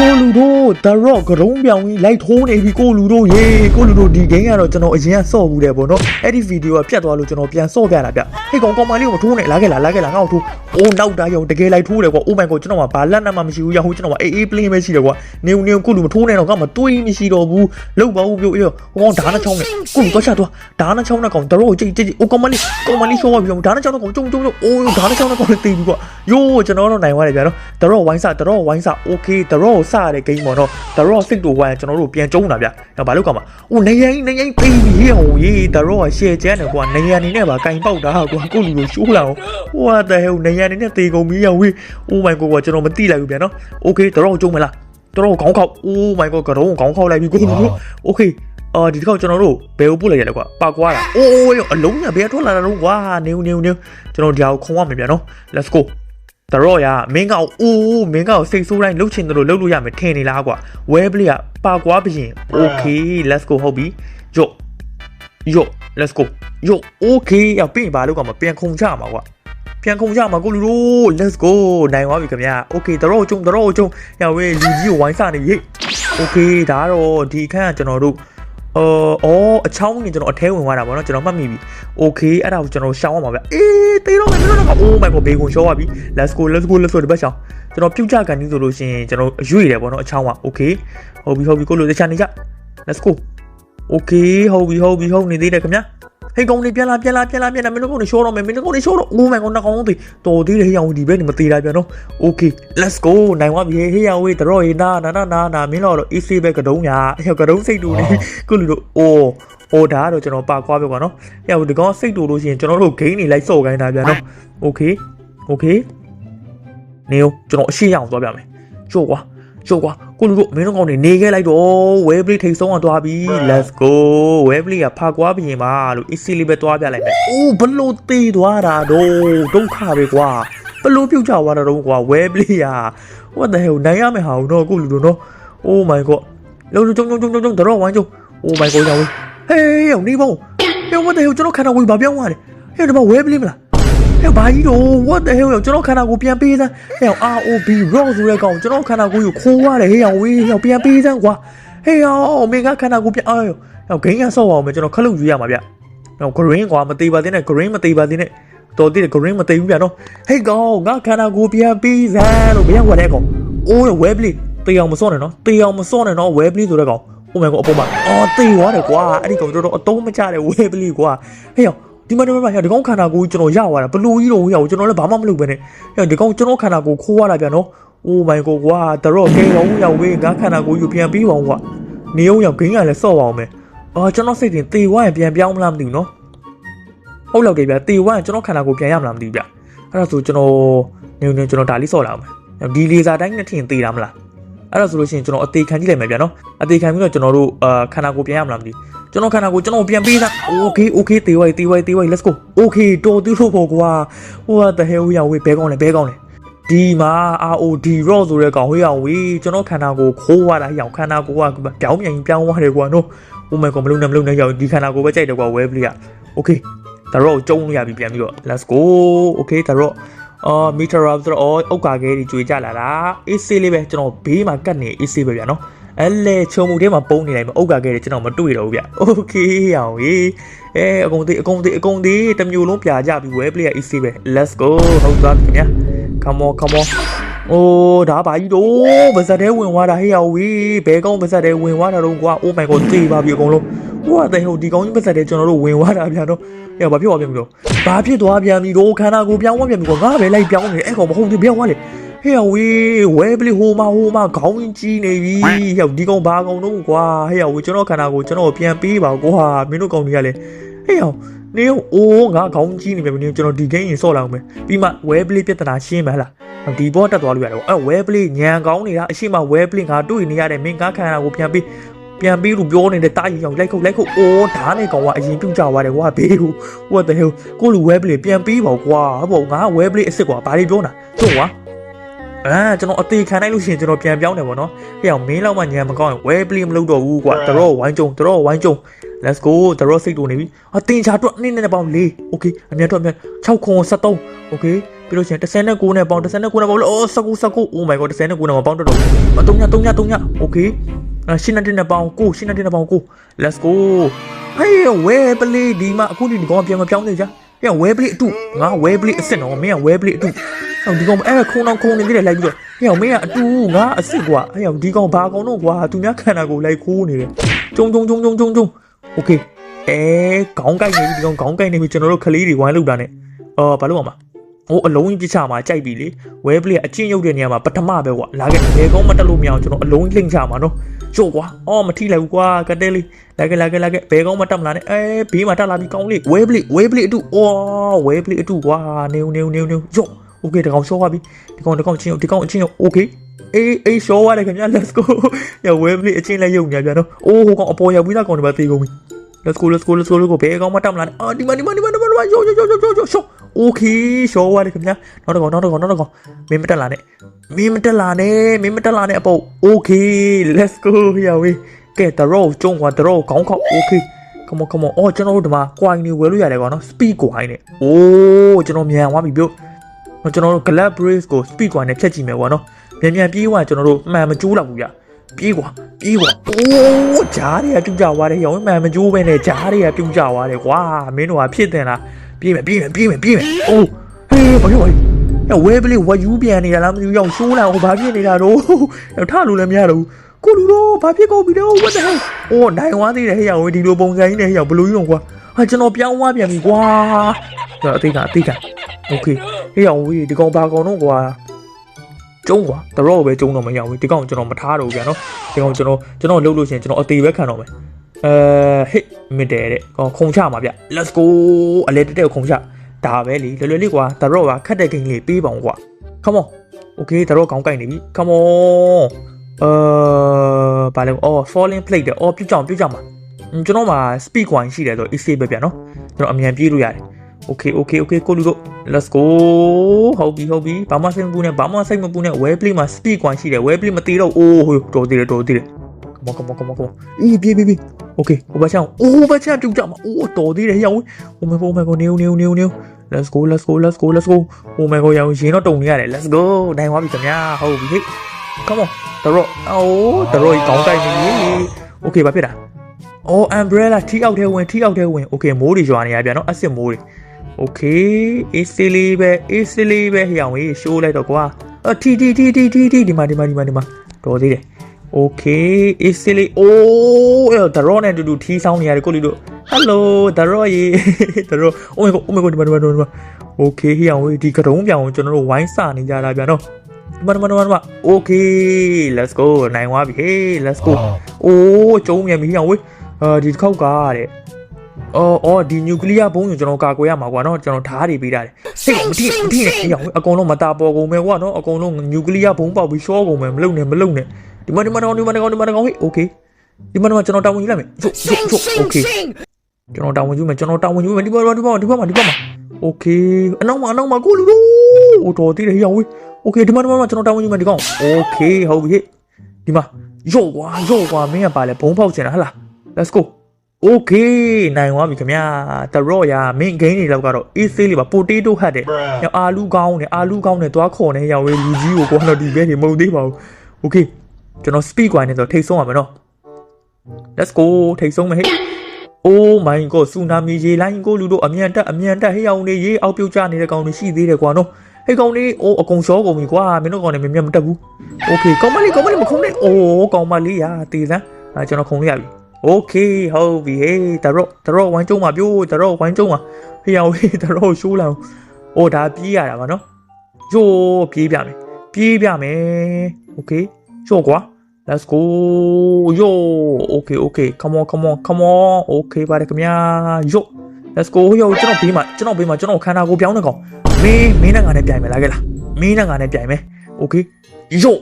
ကိုလူတို့ဒရော့ကရုံးပြောင်ကြီးလိုက်ထိုးနေပြီကိုလူတို့ရေကိုလူတို့ဒီဂိမ်းကတော့ကျွန်တော်အရင်ကစော့ဘူးတယ်ပေါ့နော်အဲ့ဒီဗီဒီယိုကပြတ်သွားလို့ကျွန်တော်ပြန်စော့ပြလာဗျဟေးကောင်ကောင်မလေးကိုမထိုးနဲ့လာခဲ့လာလာခဲ့လာငါ့ကိုထိုးအိုးနောက်တာရောတကယ်လိုက်ထိုးတယ်ကွာ Oh my god ကျွန်တော်ကဘာလက်နက်မှမရှိဘူးရဟိုကျွန်တော်ကအေးအေး plane ပဲရှိတယ်ကွာနေဦးနေဦးကိုလူမထိုးနဲ့တော့ငါမတွေးမရှိတော့ဘူးလောက်ပါဦးပြောအေးဟိုကောင်ဓာတ်နှချောင်းနဲ့ကိုလူတော့ချသွားဓာတ်နှချောင်းနဲ့ကောင်ဒရော့ကြိတ်ကြိတ်အိုကောင်မလေးကောင်မလေးရှော့ပါပြီဓာတ်နှချောင်းနဲ့ကောင်ကျုံကျုံကျုံအိုးဓာတ်နှချောင်းနဲ့ကောင်လည်းတေးပြီကွာ ယိုးကျွန်တော်တော့နိုင်သွားတယ်ဗျာနော်ဒရော့ဝိုင်းစဒရော့ဝိုင်းစ okay ဒရော့စရတဲ့ game ပေါ့နော်ဒရော့စိတ်တူဝိုင်းကျွန်တော်တို့ပြန်ကျုံတာဗျာနော်ဘာလို့ကောင်မအိုးနေရင်နေရင်တေးပြီဟေ့ဟိုရေးဒရော့ရှယ်ချမ်းတယ်ကွာနေရနေနဲ့ပါကင်ပေါက်တာကွာကိုလူလိုရှိုးလာအောင် what the hell နေရနေနဲ့တေးကုန်ပြီရဝေး oh my god ကွာကျွန်တော်မသိလိုက်ဘူးဗျာနော် okay ဒရော့ကျုံမလားဒရော့ခေါင်းခောက် oh my god ကတော့ခေါင်းခောက်လိုက်ပြီကိုလူလို okay အော်ဒီတစ်ခေါက်ကျွန်တော်တို့ဘယ်ကိုပို့လိုက်ရလဲကွာပါကွာတာအိုးရောအလုံးညာဘယ်ထွက်လာတာလုံးကွာနေဦးနေဦးနေဦးကျွန်တော်ဒီဟာကိုခုံရမယ်ဗျာနော် let's go တရော့ရမင်းကောက်အိုးမင်းကောက်စိတ်ဆိုးတိုင်းလှုပ်ချင်တယ်လို့လှုပ်လို့ရမယ်ထင်နေလားကွာဝဲပလေးကပါကွာပြင် okay let's go ဟုတ်ပြီယော့ယော့ let's go ယော့ okay ရပြင်ပါလို့ကမပြန်ခုံချမှာကွာပြန်ခုံချမှာကိုလူတို့ let's go နိုင်သွားပြီခင်ဗျာ okay တရော့ကျုံတရော့ကျုံရဝဲလူကြီးကိုဝိုင်းစနေပြီ okay ဒါကတော့ဒီခန့်ကကျွန်တော်တို့ အော်အော်အချောင်းနေကျွန်တော်အထဲဝင်သွားတာပေါ့နော်ကျွန်တော်မှတ်မိပြီ okay အဲ့ဒါကိုကျွန်တော်ရှောင်းအောင်ပါဗျအေးတေးတော့မယ်တေးတော့မယ် oh my god ဘေးကိုရှောင်းသွားပြီ let's go let's go let's go ဒီဘက်ရှောင်းကျွန်တော်ပြုတ်ကြကန်ကြီးဆိုလို့ရှိရင်ကျွန်တော်အရွေ့တယ်ပေါ့နော်အချောင်းက okay ဟုတ်ပြီဟုတ်ပြီကိုလိုတခြားနေကြ let's go okay ဟုတ်ပြီဟုတ်ပြီဟုတ်နေသေးတယ်ခင်ဗျာ ဟေးကောင်နေပြန်လာပြန်လာပြန်လာပြန်လာမင်းတို့ကောင်နေရှောတော့မယ်မင်းတို့ကောင်နေရှောတော့ oh my god နှကောင်သေးတော်သေးတယ်ဟေးအောင်ဒီဘက်နေမသေးတာပြန်နော် okay let's go နိုင်သွားပြီဟေးအောင်ဝေးတော့ရေနာနာနာနာနာမင်းတို့တော့ easy ပဲကတုံးညာဟေးကတုံးစိတ်တူနေကုလူတို့ oh အိုဒါကတော့ကျွန်တော်ပါကွာပြောပါနော်။ဟဲ့ဒီကောင်စိတ်တူလို့ရှိရင်ကျွန်တော်တို့ဂိမ်းနေလိုက်စော့ခိုင်းတာဗျာနော်။ Okay Okay နေဦးကျွန်တော်အရှိရအောင်သွားပြမယ်။ချို့ကွာ ချို့ကွာကိုလူတို့မင်းတို့ကောင်နေနေခဲ့လိုက်တော့ဝဲပလေးထိတ်ဆုံးအောင်သွားပြီ Let's go ဝဲပလေးကဖာကွာပြင်ပါလို့ easy လေးပဲသွားပြလိုက်မယ်။အိုးဘလို့သေးသွားတာတော့ဒုက္ခပဲကွာ။ဘလို့ပြုတ်ချသွားတာတော့ကွာဝဲပလေးက what the hell နိုင်ရမယ်ဟာဦးတော့ကိုလူတို့နော် Oh my god လုံးလုံးကျုံကျုံကျုံကျုံတော့ဝိုင်းကျုံ Oh my god ရောဟေးဟေးနေဘောဟေး what the hell ကျွန်တော်ခန္ဓာကိုယ်ဘာပြောင်းသွားလဲဟေးဒီမှာဝဲပလေးမလား ဟေးဘာကြီးတော့ what the hell ကျွန်တော်ခန္ဓာကိုယ်ပြန်ပေးစမ်းဟေး ROB rock ဆိုတဲ့ကောင်ကျွန်တော်ခန္ဓာကိုယ်ကိုခိုးရတယ်ဟေးအောင်ဝေးဟေးပြန်ပေးစမ်းကွာဟေးအောင်မင်းကခန္ဓာကိုယ်ပြန်အော်ဟေးဂိမ်းကဆော့အောင်မယ်ကျွန်တော်ခလုတ်ယူရမှာဗျဟေး green ကွာမသေးပါသေးနဲ့ green မသေးပါသေးနဲ့တော်သေးတယ် green မသေးဘူးဗျနော်ဟေးကောင်ငါခန္ဓာကိုယ်ပြန်ပေးစမ်းလို့ဘယ်ရောက်သွားလဲကောင်အိုးဝဲပလေးတေးအောင်မစော့နဲ့နော်တေးအောင်မစော့နဲ့နော်ဝဲပလေးဆိုတဲ့ကောင် oh my god အပေါ်မှာအော်တေးသွားတယ်ကွာအဲ့ဒီကောင်တော်တော်အတုံးမချတဲ့ဝဲပလီကွာဟေ့ရော ဒီမှာဒီမှာဒီကောင်ခန္ဓာကိုယ်ကျွန်တော်ရသွားတာဘလို့ကြီးတော့ရအောင်ကျွန်တော်လည်းဘာမှမလုပ်ပဲနဲ့ဟဲ့ဒီကောင်ကျွန်တော်ခန္ဓာကိုယ်ခိုးရတာပြန်နော် oh my god ကွာတော့ကဲတော့ရောက်ဝေးငါခန္ဓာကိုယ်ယူပြန်ပြီးပါအောင်ကွာနေအောင်ရောက်ဂိမ်းကလည်းစော့ပါအောင်မယ်အော်ကျွန်တော်စိတ်တင်တေဝါရင်ပြန်ပြောင်းမလားမသိဘူးနော်ဟုတ်လောက်တယ်ဗျတေဝါရင်ကျွန်တော်ခန္ဓာကိုယ်ပြန်ရမလားမသိဘူးဗျအဲ့ဒါဆိုကျွန်တော်နေနေကျွန်တော်ဒါလေးစော့လာအောင်မယ်ဒီလေစာတိုင်းနဲ့ထင်သေးတာမလားအဲ့ဒါဆိုလို့ရှိရင်ကျွန်တော်အသေးခံကြည့်လိုက်မယ်ဗျာနော်အသေးခံပြီးတော့ကျွန်တော်တို့အာခန္ဓာကိုယ်ပြန်ရမလားမသိ ကျွန်တော်ခန္ဓာကိုယ်ကျွန်တော်ပြန်ပေးသား okay okay တေးဝိုင်တေးဝိုင်တေးဝိုင် let's go okay တော်သေးလို့ပေါ့ကွာ what the hell ရဝေးဘဲကောင်းလဲဘဲကောင်းလဲဒီမှာ ROD raw ဆိုတဲ့ကောင်ဟေးအောင်ဝေးကျွန်တော်ခန္ဓာကိုယ်ခိုးရတာဟေးအောင်ခန္ဓာကိုယ်ကပြောင်းပြန်ပြောင်းသွားတယ်ကွာနော် oh my god မလုံးနဲ့မလုံးနဲ့ရောက်ဒီခန္ဓာကိုယ်ပဲကြိုက်တယ်ကွာ web လေးက okay ဒါတော့ကျုံလို့ရပြီပြန်ပြီးတော့ let's go okay ဒါတော့အော်မီတာရာဆိုတော့အော်အုတ်ကာခဲတွေကျွေကြလာတာအေးဆေးလေးပဲကျွန်တော်ဘေးမှာကတ်နေအေးဆေးပဲဗျာနော် အဲ့လေချုံမှုထဲမှာပုံနေလိုက်မှာအုတ်ကာခဲတွေကျွန်တော်မတွေ့တော့ဘူးဗျ okay အောင်ကြီးအဲအကုန်သေးအကုန်သေးအကုန်သေးတစ်မျိုးလုံးပြကြပြီ web player easy ပဲ let's go ဟုတ်သွားပြီခင်ဗျာ come on come on အိုးဒါပါကြီးတော့ဗဇက်တဲဝင်သွားတာဟေးရဝေးဘဲကောင်းဗဇက်တဲဝင်သွားတာတော့ကွာ oh my god သေပါပြီအကုန်လုံးဟိုကတဲ့ဟိုဒီကောင်းကြီးဗဇက်တဲကျွန်တော်တို့ဝင်သွားတာဗျာတော့ဟဲ့ဘာဖြစ်သွားပြန်ပြီတော့ဘာဖြစ်သွားပြန်ပြီတော့ခန္ဓာကိုယ်ပြောင်းသွားပြန်ပြီကွာငါပဲလိုက်ပြောင်းနေအဲ့ကောင်မဟုတ်ဘူးပြောင်းသွားလေ ဟဲ့ဝေးဝဲပလီဟိုမာဟိုမာခေါင်းကြီးနေပြီဟဲ့ဒီကောင်ဘာကောင်တော့ကွာဟဲ့ဝေးကျွန်တော်ခန္ဓာကိုယ်ကျွန်တော်ပြန်ပေးပါကွာမင်းတို့ကောင်တွေကလည်းဟဲ့အောင်နေအိုးငါခေါင်းကြီးနေပြီမင်းကျွန်တော်ဒီဂိမ်းရင်ဆော့လာအောင်မယ်ပြီးမှဝဲပလီပြဿနာရှင်းမလားဒီဘောတက်သွားလို့ရတယ်အဲ့ဝဲပလေးညံကောင်းနေတာအရှိမဝဲပလေးငါတွေ့နေရတဲ့မင်းကားခန္ဓာကိုပြန်ပြီးပြန်ပြီးလို့ပြောနေတဲ့တာကြီးအောင်လိုက်ခုတ်လိုက်ခုတ်အိုးဓာတ်နဲ့ကောင်ကအရင်ပြုတ်ကြသွားတယ်ကွာဘေးကို what the hell ကိုလူဝဲပလေးပြန်ပြီးပါကွာဟုတ်ပေါ့ငါဝဲပလေးအစ်စ်ကွာဘာတွေပြောတာတို့ကွာ အာကျွန်တော်အသေးခံလိုက်လို့ရှိရင်ကျွန်တော်ပြန်ပြောင်းတယ်ပေါ့နော်ဟဲ့အောင်မင်းလောက်မှညံမကောင်းရင်ဝဲပလေးမလုပ်တော့ဘူးကွာတရော့ဝိုင်းကြုံတရော့ဝိုင်းကြုံ let's go တရော့စိတ်တူနေပြီအတင်ချာတော့နင်းနေပေါင်း၄ okay အမြတ်တော့အမြတ်6ခွန်73 okay ပြီးလို့ရှိရင်39နဲ့ပေါင်း39နဲ့ပေါင်းလို့အော်19 19 oh my god 39နဲ့ပေါင်းတော့တော့3ည3ည3ည okay အဲရှင်းတဲ့နဲ့ပေါင်းကိုရှင်းတဲ့နဲ့ပေါင်းကို let's go ဟေးဝဲပလေးဒီမှာအခုဒီကောင်ပြန်မပြောင်းသေးကြပြန်ဝဲပလေးအတူငါဝဲပလေးအစ်စ်တော့မင်းကဝဲပလေးအတူ ဟောဒီကောင်အဲ့ခုံတော့ခုံနေသေးတယ်လိုက်ပြီးတော့ဟေးမင်းကအတူငါအစ်စ်ကွာဟေးဒီကောင်ဘာကောင်တော့ကွာသူများခန္ဓာကိုယ်လိုက်ခိုးနေတယ်ကျုံကျုံကျုံကျုံကျုံကျုံ okay အဲခေါင်းကိုက်နေပြီဒီကောင်ခေါင်းကိုက်နေပြီကျွန်တော်တို့ခလေးတွေဝိုင်းလောက်တာနဲ့အော်ဘာလို့အောင်မဟိုအလုံးကြီးပြချမှာကြိုက်ပြီလေဝဲပလေးအချင်းရုပ်တဲ့နေရာမှာပထမပဲကွာလာခဲ့ဘယ်ကောင်းမတက်လို့မရအောင်ကျွန်တော်အလုံးကြီးလိမ့်ချမှာနော်ချို့ကွာအော်မထိလိုက်ဘူးကွာကတဲလေးလာခဲ့လာခဲ့လာခဲ့ဘယ်ကောင်းမတက်မလားနဲ့အဲဘေးမှာတက်လာပြီကောင်းလေးဝဲပလေးဝဲပလေးအတူအော်ဝဲပလေးအတူကွာနေနေနေနေချို့ okay ဒီကောင်ရှော့သွားပြီဒီကောင်ဒီကောင်ချင်းဒီကောင်အချင်း okay အေးအေးရှော့သွားတယ်ခင်ဗျာ let's go ရဝဲပလေးအချင်းလည်းယုံနေပြန်နော်အိုးဟိုကောင်အပေါ်ရောက်ပြီးသားကောင်တွေပါသေးကုန်ပြီ let's go let's go let's go let's go ဘယ်ကောင်မတက်မလားအာဒီမဒီမဒီမဒီမဒီမယောယောယောယောယောယောရှော့ okay ရှော့သွားတယ်ခင်ဗျာနောက်တစ်ကောင်နောက်တစ်ကောင်နောက်တစ်ကောင်မင်းမတက်လာနဲ့မင်းမတက်လာနဲ့မင်းမတက်လာနဲ့အပုတ် okay let's go ရဝေးကဲတရောကျုံကွာတရောခေါင်းခေါက် okay come on come on အော်ကျွန်တော်တို့ဒီမှာ coin တွေဝယ်လို့ရတယ်ကွာနော် speed coin နဲ့အိုးကျွန်တော်မြန်သွားပြီပြုတ် ကျွန်တော်တို့ glad brace ကို speed coin နဲ့ဖြတ်ကြည့်မယ်ကွာနော်မြန်မြန်ပြေးသွားကျွန်တော်တို့မှန်မကျိုးတော့ဘူးဗျပြေးကွာပြေးကွာအိုးဂျားတွေကပြုတ်ကြသွားတယ်ရောင်းမှန်မကျိုးပဲနဲ့ဂျားတွေကပြုတ်ကြသွားတယ်ကွာမင်းတို့ကဖြစ်တင်လားပြေးမယ်ပြေးမယ်ပြေးမယ်ပြေးမယ်အိုးဟေးဘာလို့လဲဝဲပလေးဝယူပြန်နေတာလားမသိဘူးရောက်ရှိုးလာဟိုဘာဖြစ်နေတာတော့ထလို့လည်းမရတော့ဘူးကိုလူတော့ဘာဖြစ်ကုန်ပြီတော့ what the hell အိုးနိုင်ဝါသေးတယ်ဟဲ့ရောက်ဒီလိုပုံစံကြီးနဲ့ဟဲ့ရောက်ဘလို့ကြီးတော့ကွာဟာကျွန်တော်ပြောင်းသွားပြန်ပြီကွာကျွန်တော်အသေးကအသေးက okay ဟဲ့ရောက်ဝေးဒီကောင်ဘာကောင်တော့ကွာကျုံးကွာတရော့ပဲကျုံးတော့မရဘူးဒီကောင်ကျွန်တော်မထားတော့ဘူးဗျာနော်ဒီကောင်ကျွန်တော်ကျွန်တော်လှုပ်လို့ရှိရင်ကျွန်တော်အသေးပဲခံတော့မယ်အဲဟိမစ်တယ်တဲ့ကောင်ခုံချမှာဗျ let's go အလဲတက်တက်ခုံချဒါပဲလေလွယ်လွယ်လေးကွာတရော့ကခတ်တဲ့ဂိမ်းလေးပေးပါအောင်ကွာ come on okay တရော့ကောင်းကြိုက်နေပြီ come on အာဘာလဲအော် falling plate တဲ့အော်ပြုတ်ကြောင်ပြုတ်ကြောင်ပါကျွန်တော်မှာ speed coin ရှိတယ်ဆို easy ပဲဗျာနော်ကျွန်တော်အမြန်ပြေးလို့ရတယ် okay okay okay ကိုလူတို့ let's go ဟုတ်ပြီဟုတ်ပြီဘာမှစိတ်မပူနဲ့ဘာမှစိတ်မပူနဲ့ well play မှာ speed coin ရှိတယ် well play မသေးတော့အိုးဟိုတော်သေးတယ်တော်သေးတယ် come on come on come on come on အေးပြေးပြေးပြေး okay ဟိုဘက်ချောင်းအိုးဘက်ချောင်းပြုတ်ကြမှာအိုးတော်သေးတယ်ဟေ့ဟိုဟိုမေဟိုမေကိုနေနေနေနေ let's go let's go let's go let's go ဟိုမေကိုရအောင်ရင်တော့တုံနေရတယ် let's go နိုင်သွားပြီခင်ဗျာဟုတ်ပြီဟေ့ come on တရော့အိုးတရော့ကြီးကောင်းတိုက်နေပြီ okay ဘာဖြစ်တာအော် umbrella ထိအောက်ထဲဝင်ထိအောက်ထဲဝင် okay မိုးတွေရွာနေရပြန်နော်အစ်စ်မိုးတွေ okay အေးစီလေးပဲအေးစီလေးပဲဟေ့အောင်ကြီးရှိုးလိုက်တော့ကွာအထီထီထီထီထီထီဒီမှာဒီမှာဒီမှာဒီမှာတော်သေးတယ် okay အေးစီလေးအိုးအဲ့တရော့နဲ့တူတူထီးဆောင်နေရတယ်ကိုလီတို့ hello တရော့ရေတရော့ oh my god oh my god ဒီမှာဒီမှာဒီမှာ okay ဟေ့အောင်ကြီးဒီကတုံးပြောင်ကိုကျွန်တော်တို့ဝိုင်းစနေကြတာဗျာနော်ဒီမှာဒီမှာဒီမှာဒီမှာ okay let's go နိုင်သွားပြီ hey let's go အိုးကျုံးမြန်ပြီဟေ့အောင်ဝေးအာဒီတစ်ခေါက်ကတဲ့ အော်အော်ဒီနျူကလ িয়ার ဘုံကိုကျွန်တော်ကာကွယ်ရမှာကွာနော်ကျွန်တော်ဓာတ်တွေပေးတာတယ်ဟေ့မတိမတိနဲ့ဟေ့အောင်ဝေးအကုန်လုံးမတာပေါ်ကုန်မယ်ကွာနော်အကုန်လုံးနျူကလ িয়ার ဘုံပေါက်ပြီးရှော့ကုန်မယ်မလုံနဲ့မလုံနဲ့ဒီမှာဒီမှာဒီမှာဒီမှာဒီမှာဒီမှာဟေ့ okay ဒီမှာဒီမှာကျွန်တော်တာဝန်ယူလိုက်မယ်ချို့ချို့ချို့ okay ကျွန်တော်တာဝန်ယူမယ်ကျွန်တော်တာဝန်ယူမယ်ဒီဘက်ဒီဘက်ဒီဘက်ဒီဘက်မှာဒီဘက်မှာโอเคအနောက်မှာအနောက်မှာကိုလူတို့ဟိုတော်သေးတယ်ဟေ့ဝေးโอเคဒီမှာဒီမှာကျွန်တော်တာဝန်ယူမယ်ဒီကောင်โอเคဟုတ်ပြီဒီမှာရော့ကွာရော့ကွာမင်းကပါလေဘုံဖောက်ချင်တာဟလား let's go โอเคနိုင်သွားပြီခင်ဗျာတရော့ရမင်းဂိမ်းတွေလောက်ကတော့ easy လေးပါပိုတေတိုဟတ်တယ်ညအာလူကောင်းတယ်အာလူကောင်းတယ်သွားခေါ်နေရောက်ဝေးလူကြီးကိုကွာတော့ဒီဘဲနေမဟုတ်သေးပါဘူးโอเคကျွန်တော် speed ကွာနေဆိုထိတ်ဆုံးရမယ်နော် let's go ထိတ်ဆုံးမယ်ဟဲ့ Oh my god ဆူနာမီရေလိုင်းကိုလူတို့အမြန်တက်အမြန်တက်ဟေးအောင်နေရေအောက်ပြုတ်ကျနေတဲ့ကောင်တွေရှိသေးတယ်ကွာနော်ဟေးကောင်လေးအိုးအကုန်ရှောကုန်ပြီကွာမင်းတို့ကောင်တွေမမြတ်မတက်ဘူး Okay ကောင်မလေးကောင်မလေးမခုံးနဲ့အိုးကောင်မလေးရာတေးစမ်းအဲကျွန်တော်ခုံလေးရပြီ Okay ဟုတ်ပြီဟေးတရော့တရော့ဝိုင်းကျုံးပါပြိုးတရော့ဝိုင်းကျုံးပါဟေးအောင်ဟေးတရော့ရှိုးလာအိုးဒါပြေးရတာပါနော်ယိုးပြေးပြမယ်ပြေးပြမယ် Okay ရှိုးကွာ Let's go yo okay okay come on come on come on okay ပါတယ်ခင်ဗျာ yo let's go yo ကျွန်တော်ဘေးမှာကျွန်တော်ဘေးမှာကျွန်တော်ခန္ဓာကိုယ်ပြောင်းနေကောင်မင်းမင်းနဲ့ငါနဲ့ပြိုင်မယ်လားကဲလားမင်းနဲ့ငါနဲ့ပြိုင်မယ် okay yo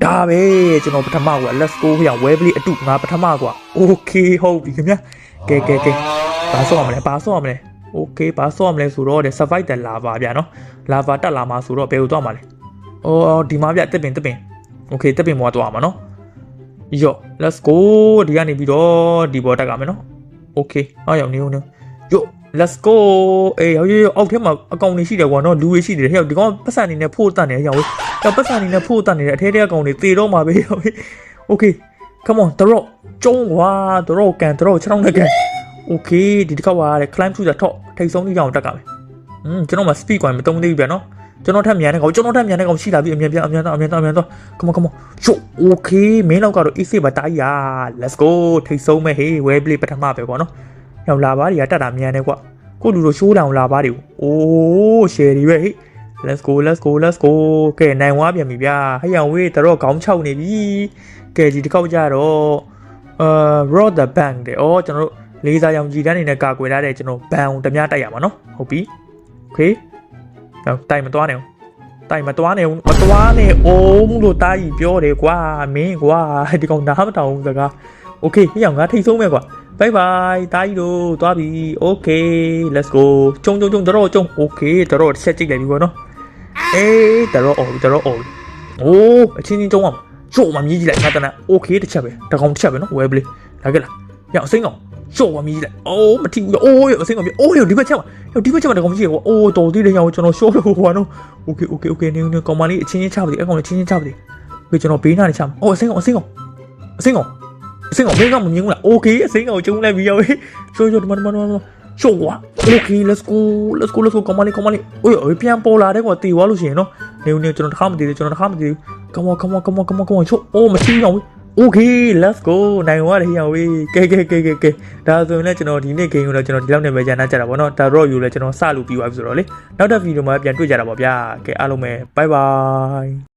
ဒါပဲကျွန်တော်ပထမကွာ let's go ခင်ဗျာ webly အတုငါပထမကွာ okay ဟုတ်ပြီခင်ဗျာကဲကဲကဲဘာဆော့ရမလဲဘာဆော့ရမလဲ okay ဘာဆော့ရမလဲဆိုတော့တဲ့ survive the lava ဗျာနော် lava တက်လာမှာဆိုတော့ဘယ်ကိုသွားမှာလဲအော်ဒီမှာဗျတက်ပင်တက်ပင် okay တက်ပင်ဘွားသွားမှာနော်ယော let's go ဒီကနေပြီးတော့ဒီဘောတက်ကမယ်နော် okay အားရောက်နေဦးနော်ယော let's go အေးဟိုရောအောက်ထဲမှာအကောင်တွေရှိတယ်ကွာနော်လူတွေရှိတယ်ဟဲ့ဒီကောင်ပတ်စံနေနဲ့ဖို့တတ်နေရအောင် ဟဲ့ပတ်စံနေနဲ့ဖို့တတ်နေတယ်အထဲထဲအကောင်တွေတေတော့မှာပဲဟဲ့ okay come on တော့ကျုံးကွာတော့ကန်တော့ခြေထောက်နဲ့ကန် okay ဒီတစ်ခါပါတဲ့ climb to the top ထိပ်ဆုံးကြီးအောင်တက်ကမယ်อืมကျွန်တော်မှ speed ကွာမတုံးသေးဘူးဗျာနော်ကျွန်တော်ထက်မြန်တဲ့ကောင်ကျွန်တော်ထက်မြန်တဲ့ကောင်ရှိလာပြီအမြန်ပြန်အမြန်တော့အမြန်တော့အမြန်တော့ come on come on ချို့ okay မင်းတော့ကတော့ easy ပါတားရ let's go ထိပ်ဆုံးမဲ့ဟေး well play ပထမပဲကွာနော်ရောက်လာပါတွေကတက်တာမြန်တယ်ကွာကိုလူတို့ရှိုးလောင်လာပါတွေအိုး share တွေပဲဟေး let's go let's go let's go ကဲနိုင်ဝါပြန်ပြီဗျာဟဲ့ရန်ဝေးတော့ခေါင်းချောက်နေပြီကဲဒီတစ်ခေါက်ကြတော့အာ raw the bank တဲ့ဩကျွန်တော်တို့လေးစားရောင်ကြည်တန်းနေနဲ့ကာကွယ်ထားတဲ့ကျွန်တော်ဘန်အောင်တများတိုက်ရမှာနော်ဟုတ်ပြီ okay တော့တိုက်မသွားနဲ့တိုက်မသွားနဲ့မသွားနဲ့အိုးလို့တားကြီးပြောတယ်ကွာမင်းကွာဒီကောင်နားမတောင်စကား okay ဟိအောင်ငါထိတ်ဆုံးပဲကွာ bye bye တားကြီးတို့သွားပြီ okay let's go ကျုံကျုံကျုံတော့ကျုံ okay တော့ဆက်ကြည့်လိုက်ပြီကွာနော် အေးတော့အော်တော့အော်အိုးအချင်းချင်းကျုံးအောင်ချို့မမြည်ကြည့်လိုက်ငါတနာโอเคတစ်ချက်ပဲတကောင်တစ်ချက်ပဲနော်ဝဲပလေးလာခဲ့လားရအောင်အစိမ်းကောင်ချို့မမြည်ကြည့်လိုက်အိုးမထီဘူးအိုးရအစိမ်းကောင်ပြအိုးရဒီဘက်ချက်ပါရဒီဘက်ချက်ပါတကောင်မရှိဘူးအိုးတော်သေးတယ်ရအောင်ကျွန်တော်ရှော့လို့ဟိုနော်โอเคโอเคโอเคနေနေကောင်မလေးအချင်းချင်းချပါသေးအကောင်လေးချင်းချင်းချပါသေးပြီးကျွန်တော်ဘေးနားနေချမှာအိုးအစိမ်းကောင်အစိမ်းကောင်အစိမ်းကောင်အစိမ်းကောင်ဘေးကမမြင်ဘူးလားโอเคအစိမ်းကောင်ကျုံလိုက်ပြီရောချို့ချို့ဒီမှာဒီမှာဒီမှာ ရှုပ်ကွာ okay let's go let's go let's go ကောင်းမလေးကောင်းမလေးအိုးအိုးပြန်ပေါ်လာတဲ့ကွာတေသွားလို့ရှိရင်နော်နေနေကျွန်တော်တစ်ခါမတည်သေးကျွန်တော်တစ်ခါမတည်ဘူး come on come on come on come on come on ရှုပ်အိုးမချင်းတော့ဘူး okay let's go နိုင်သွားတယ်ဟိအောင်ဝေးကဲကဲကဲကဲကဲဒါဆိုရင်လည်းကျွန်တော်ဒီနေ့ game ကိုတော့ကျွန်တော်ဒီလောက်နဲ့ပဲကြာနာကြတာပေါ့နော်ဒါ raw view လည်းကျွန်တော်စလို့ပြီးသွားပြီဆိုတော့လေနောက်တဲ့ video မှာပြန်တွေ့ကြတာပေါ့ဗျာကဲအားလုံးပဲ bye bye